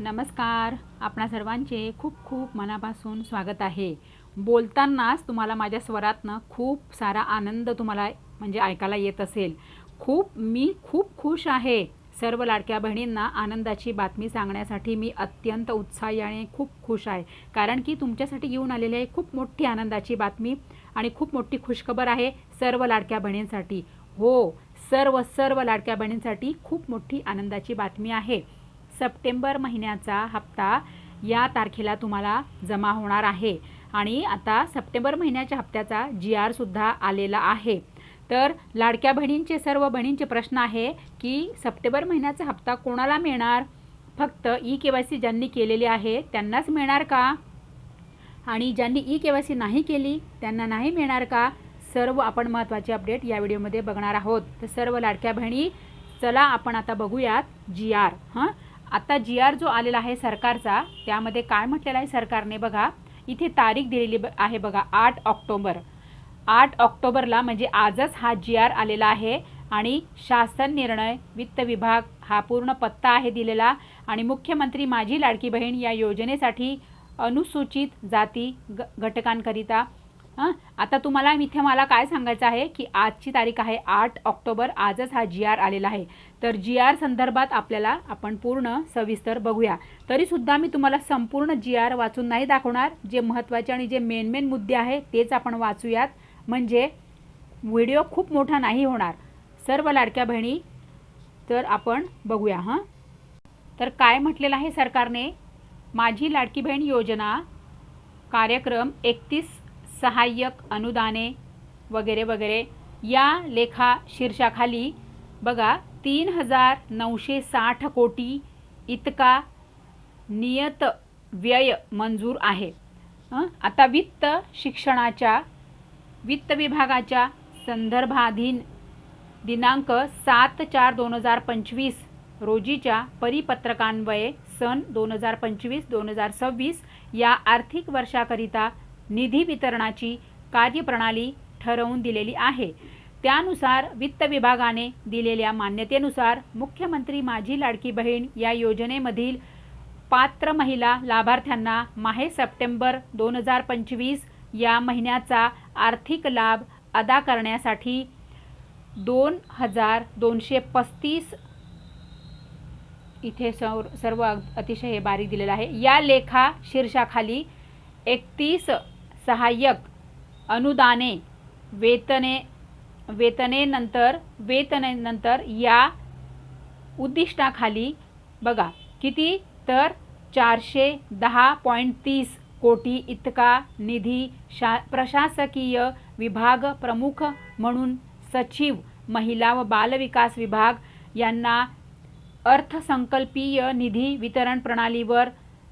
नमस्कार. आपणा सर्वांचे खूप खूप मनापासून स्वागत आहे. बोलतानाच तुम्हाला माझ्या स्वरातनं खूप सारा आनंद तुम्हाला म्हणजे ऐकायला येत असेल. खूप मी खूप खुश आहे. सर्व लाडक्या बहिणींना आनंदाची बातमी सांगण्यासाठी मी अत्यंत उत्साही आणि खूप खुश आहे. कारण की तुमच्यासाठी येऊन आलेली आहे खूप मोठी आनंदाची बातमी आणि खूप मोठी खुशखबर आहे सर्व लाडक्या बहिणींसाठी. हो सर्व सर्व लाडक्या बहिणींसाठी खूप मोठी आनंदाची बातमी आहे. सप्टेंबर महिन्याचा हप्ता या तारखेला तुम्हाला जमा होणार आहे. आणि आता सप्टेंबर महिन्याच्या हप्त्याचा जी आरसुद्धा आलेला आहे. तर लाडक्या बहिणींचे सर्व बहिणींचे प्रश्न आहे की सप्टेंबर महिन्याचा हप्ता कोणाला मिळणार? फक्त ई के वाय सी ज्यांनी केलेली आहे त्यांनाच मिळणार का? आणि ज्यांनी ई के वाय सी नाही केली त्यांना नाही मिळणार का? सर्व आपण महत्त्वाचे अपडेट या व्हिडिओमध्ये बघणार आहोत. तर सर्व लाडक्या बहिणी चला आपण आता बघूयात जी आर हां? आता जी आर जो आलेला आहे सरकारचा त्यामध्ये काय म्हटलेलं आहे सरकारने बघा इथे तारीख दिलेली ब- आहे बघा आठ ऑक्टोबर. आठ ऑक्टोबरला म्हणजे आजच हा जी आर आलेला आहे आणि शासन निर्णय वित्त विभाग हा पूर्ण पत्ता आहे दिलेला आणि मुख्यमंत्री माझी लाडकी बहीण या योजनेसाठी अनुसूचित जाती ग घटकांकरिता हां? आता तुम्हाला इथे मला काय सांगायचं आहे की आजची तारीख आहे आठ ऑक्टोबर. आजच हा जी आर आलेला आहे. तर जी आर संदर्भात आपल्याला आपण पूर्ण सविस्तर बघूया. तरीसुद्धा मी तुम्हाला संपूर्ण जी आर वाचून नाही दाखवणार. जे महत्त्वाचे आणि जे मेन मेन मुद्दे आहे तेच आपण वाचूयात. म्हणजे व्हिडिओ खूप मोठा नाही होणार. सर्व लाडक्या बहिणी तर आपण बघूया हां? तर काय म्हटलेलं आहे सरकारने? माझी लाडकी बहीण योजना कार्यक्रम एकतीस सहाय्यक अनुदाने वगैरे वगैरे. या लेखा शीर्षाखाली बघा तीन हजार नऊशे साठ कोटी इतका नियत व्यय मंजूर आहे. आता वित्त शिक्षणाच्या वित्त विभागाच्या संदर्भाधीन दिनांक सात चार दोन हजार पंचवीस रोजीच्या परिपत्रकान्वये सन दोन हजार पंचवीस दोन हजार सव्वीस या आर्थिक वर्षाकरिता निधी वितरणाची कार्यप्रणाली ठरवून दिलेली आहे. त्यानुसार वित्त विभागाने दिलेल्या मान्यतेनुसार मुख्यमंत्री माझी लाडकी बहीण या योजनेमधील पात्र महिला लाभार्थ्यांना माहे सप्टेंबर दोन हजार पंचवीस या महिन्याचा आर्थिक लाभ अदा करण्यासाठी दोन हजार दोनशे पस्तीस इथे सौर सर्व अतिशय हे बारीक दिलेलं आहे. या लेखा शीर्षाखाली एकतीस सहाय्यक अनुदाने वेतने वेतनेनंतर वेतनेनंतर या उद्दिष्टाखाली बघा किती तर चारशे दहा पॉईंट तीस कोटी इतका निधी शा प्रशासकीय विभाग प्रमुख म्हणून सचिव महिला व बालविकास विभाग यांना अर्थसंकल्पीय निधी वितरण प्रणालीवर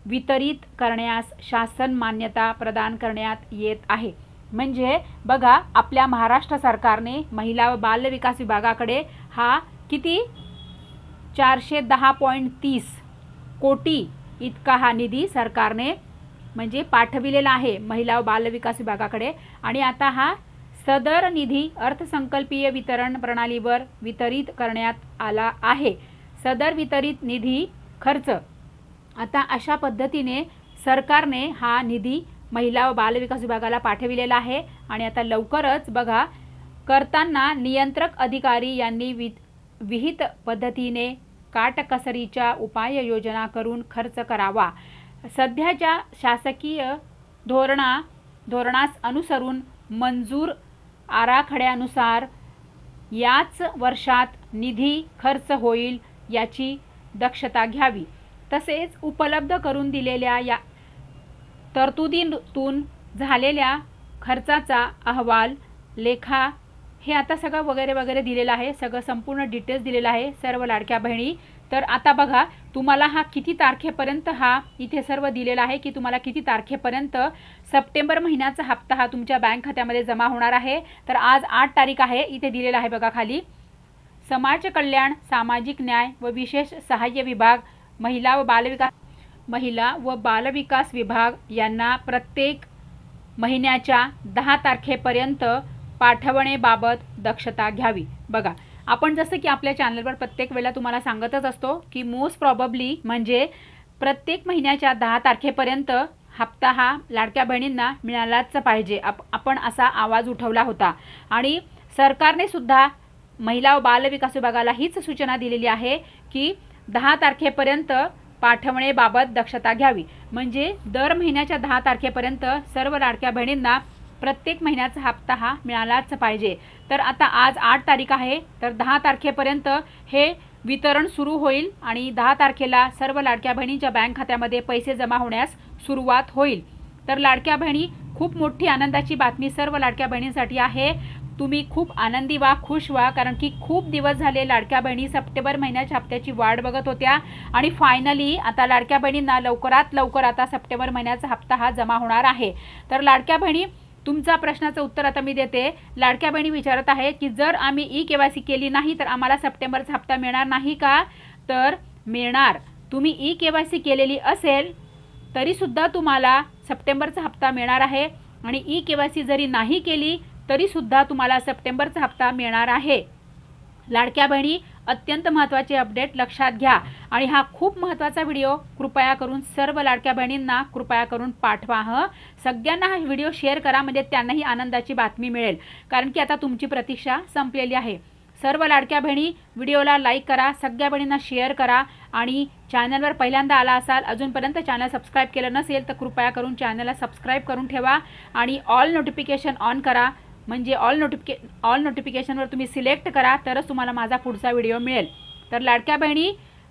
वितरित करण्यास शासन मान्यता प्रदान करण्यात येत आहे. म्हणजे बघा आपल्या महाराष्ट्र सरकारने महिला व बालविकास विभागाकडे हा किती? चारशे दहा पॉईंट तीस कोटी इतका हा निधी सरकारने म्हणजे पाठविलेला आहे महिला व बालविकास विभागाकडे. आणि आता हा सदर निधी अर्थसंकल्पीय वितरण प्रणालीवर वितरित करण्यात आला आहे. सदर वितरित निधी खर्च आता अशा पद्धतीने सरकारने हा निधी महिला व बालविकास विभागाला पाठविलेला आहे. आणि आता लवकरच बघा करताना नियंत्रक अधिकारी यांनी वि विहित पद्धतीने काटकसरीच्या उपाययोजना करून खर्च करावा. सध्याच्या शासकीय धोरणा धोरणास अनुसरून मंजूर आराखड्यानुसार याच वर्षात निधी खर्च होईल याची दक्षता घ्यावी. तसेच उपलब्ध करून दिलेल्या या तरतुदीतून झालेल्या खर्चाचा अहवाल लेखा हे आता सगळं वगैरे वगैरे दिलेलं आहे. सगळं संपूर्ण डिटेल्स दिलेलं आहे. सर्व लाडक्या बहिणी. तर आता बघा तुम्हाला हा किती तारखेपर्यंत हा इथे सर्व दिलेला आहे की तुम्हाला किती तारखेपर्यंत सप्टेंबर महिन्याचा हप्ता हा तुमच्या बँक खात्यामध्ये जमा होणार आहे? तर आज आठ तारीख आहे. इथे दिलेला आहे बघा खाली. समाज कल्याण सामाजिक न्याय व विशेष सहाय्य विभाग महिला व बालविकास महिला व बालविकास विभाग यांना प्रत्येक महिन्याच्या दहा तारखेपर्यंत पाठवणेबाबत दक्षता घ्यावी. बघा आपण जसं की आपल्या चॅनलवर प्रत्येक वेळेला तुम्हाला सांगतच असतो की मोस्ट प्रॉबब्ली म्हणजे प्रत्येक महिन्याच्या दहा तारखेपर्यंत हप्ता हा लाडक्या बहिणींना मिळालाच पाहिजे. आप आपण असा आवाज उठवला होता. आणि सरकारने सुद्धा महिला व बालविकास विभागाला हीच सूचना दिलेली आहे की दहा तारखेपर्यंत पाठवणेबाबत दक्षता घ्यावी. म्हणजे दर महिन्याच्या दहा तारखेपर्यंत सर्व लाडक्या बहिणींना प्रत्येक महिन्याचा हप्ता हा मिळालाच पाहिजे. तर आता आज आठ तारीख आहे तर दहा तारखेपर्यंत हे वितरण सुरू होईल आणि दहा तारखेला सर्व लाडक्या बहिणींच्या बँक खात्यामध्ये पैसे जमा होण्यास सुरुवात होईल. तर लाडक्या बहिणी खूप मोठी आनंदाची बातमी सर्व लाडक्या बहिणींसाठी आहे. तुम्ही खूप आनंदी व्हा खुश व्हा कारण की खूप दिवस झाले लाडक्या बहिणी सप्टेंबर महिन्याच्या हप्त्याची वाट बघत होत्या. आणि फायनली आता लाडक्या बहिणींना लवकरात लवकर आता सप्टेंबर महिन्याचा हप्ता हा जमा होणार आहे. तर लाडक्या बहिणी तुमचा प्रश्नाचं उत्तर आता मी देते. लाडक्या बहिणी विचारत आहे की जर आम्ही ई के वाय सी केली नाही तर आम्हाला सप्टेंबरचा हप्ता मिळणार नाही का? तर मिळणार. तुम्ही ई के वाय सी केलेली असेल तरीसुद्धा तुम्हाला सप्टेंबरचा हप्ता मिळणार आहे. आणि ई के वाय सी जरी नाही केली तरीसुद्धा तुम्हाला सप्टेंबरचा हप्ता मिळणार आहे. लाडक्या बहिणी अत्यंत महत्त्वाचे अपडेट लक्षात घ्या. आणि हा खूप महत्त्वाचा व्हिडिओ कृपया करून सर्व लाडक्या बहिणींना कृपया करून पाठवा हं. सगळ्यांना हा व्हिडिओ शेअर करा म्हणजे त्यांनाही आनंदाची बातमी मिळेल. कारण की आता तुमची प्रतीक्षा संपलेली आहे. सर्व लाडक्या बहिणी व्हिडिओला लाईक करा सगळ्या बहिणींना शेअर करा. आणि चॅनलवर पहिल्यांदा आला असाल अजूनपर्यंत चॅनल सबस्क्राईब केलं नसेल तर कृपया करून चॅनलला सबस्क्राईब करून ठेवा. आणि ऑल नोटिफिकेशन ऑन करा. म्हणजे ऑल नोटिफिके ऑल नोटिफिकेशनवर तुम्ही सिलेक्ट करा तरच तुम्हाला माझा पुढचा व्हिडिओ मिळेल. तर लाडक्या बहिणी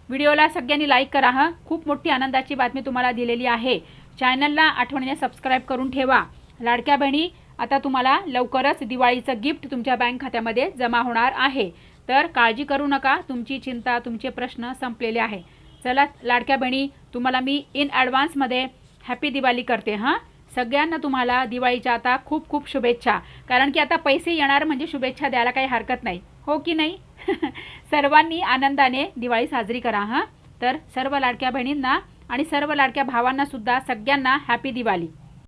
व्हिडिओला सगळ्यांनी लाईक करा हं. खूप मोठी आनंदाची बातमी तुम्हाला दिलेली आहे. चॅनलला आठवणीने सबस्क्राईब करून ठेवा. लाडक्या बहिणी आता तुम्हाला लवकरच दिवाळीचं गिफ्ट तुमच्या बँक खात्यामध्ये जमा होणार आहे. तर काळजी करू नका तुमची चिंता तुमचे प्रश्न संपलेले आहे. चला लाडक्या बहिणी तुम्हाला मी इन ॲडव्हान्समध्ये हॅपी दिवाळी करते हां. सगळ्यांना तुम्हाला दिवाळीच्या आता खूप खूप शुभेच्छा. कारण की आता पैसे येणार म्हणजे शुभेच्छा द्यायला काही हरकत नाही. हो की नाही? सर्वांनी आनंदाने दिवाळी साजरी करा हां? तर सर्व लाडक्या बहिणींना आणि सर्व लाडक्या भावांनासुद्धा सगळ्यांना हॅपी दिवाळी.